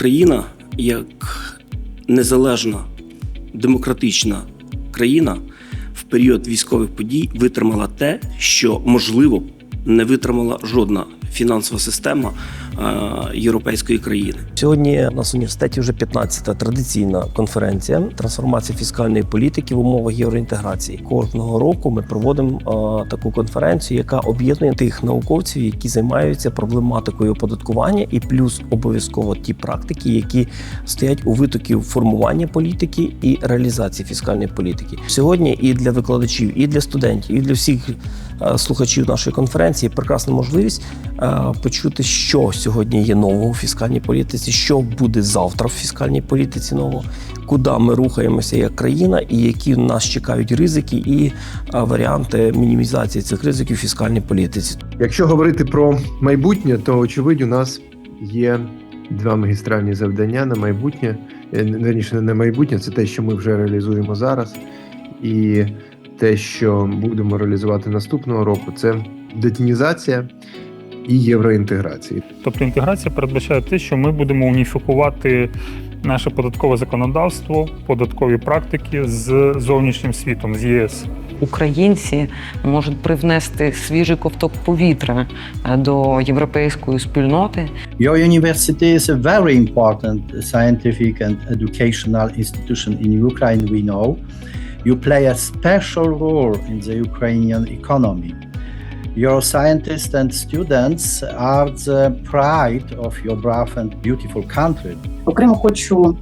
Україна як незалежна демократична країна в період військових подій витримала те, що можливо не витримала жодна фінансова система е, європейської країни. Сьогодні у нас в університеті вже 15-та традиційна конференція трансформації фіскальної політики в умовах євроінтеграції. Кожного року ми проводимо е, таку конференцію, яка об'єднує тих науковців, які займаються проблематикою оподаткування, і плюс обов'язково ті практики, які стоять у витоків формування політики і реалізації фіскальної політики. Сьогодні і для викладачів, і для студентів, і для всіх е, слухачів нашої конференції прекрасна можливість почути, що сьогодні є нового у фіскальній політиці, що буде завтра в фіскальній політиці нового, куди ми рухаємося як країна, і які нас чекають ризики і е, варіанти мінімізації цих ризиків в фіскальній політиці. Якщо говорити про майбутнє, то очевидь у нас є два магістральні завдання на майбутнє. Е, Верніше, не майбутнє, це те, що ми вже реалізуємо зараз, і те, що будемо реалізувати наступного року, це детінізація і євроінтеграція. Тобто інтеграція передбачає те, що ми будемо уніфікувати наше податкове законодавство, податкові практики з зовнішнім світом, з ЄС. Українці можуть привнести свіжий ковток повітря е, до європейської спільноти. Your university is a very important scientific and educational institution in Ukraine, we know. You play a special role in the Ukrainian economy. Your scientists and students are the pride of your brave and beautiful country. Окремо хочу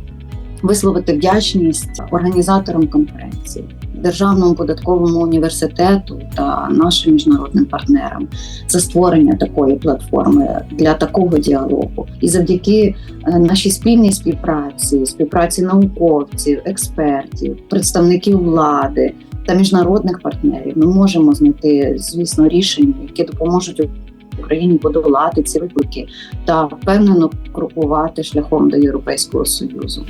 висловити вдячність організаторам конференції, Державному податковому університету та нашим міжнародним партнерам за створення такої платформи для такого діалогу. І завдяки е, нашій спільній співпраці, співпраці науковців, експертів, представників влади та міжнародних партнерів, ми можемо знайти, звісно, рішення, які допоможуть Україні подолати ці виклики та впевнено крокувати шляхом до Європейського союзу.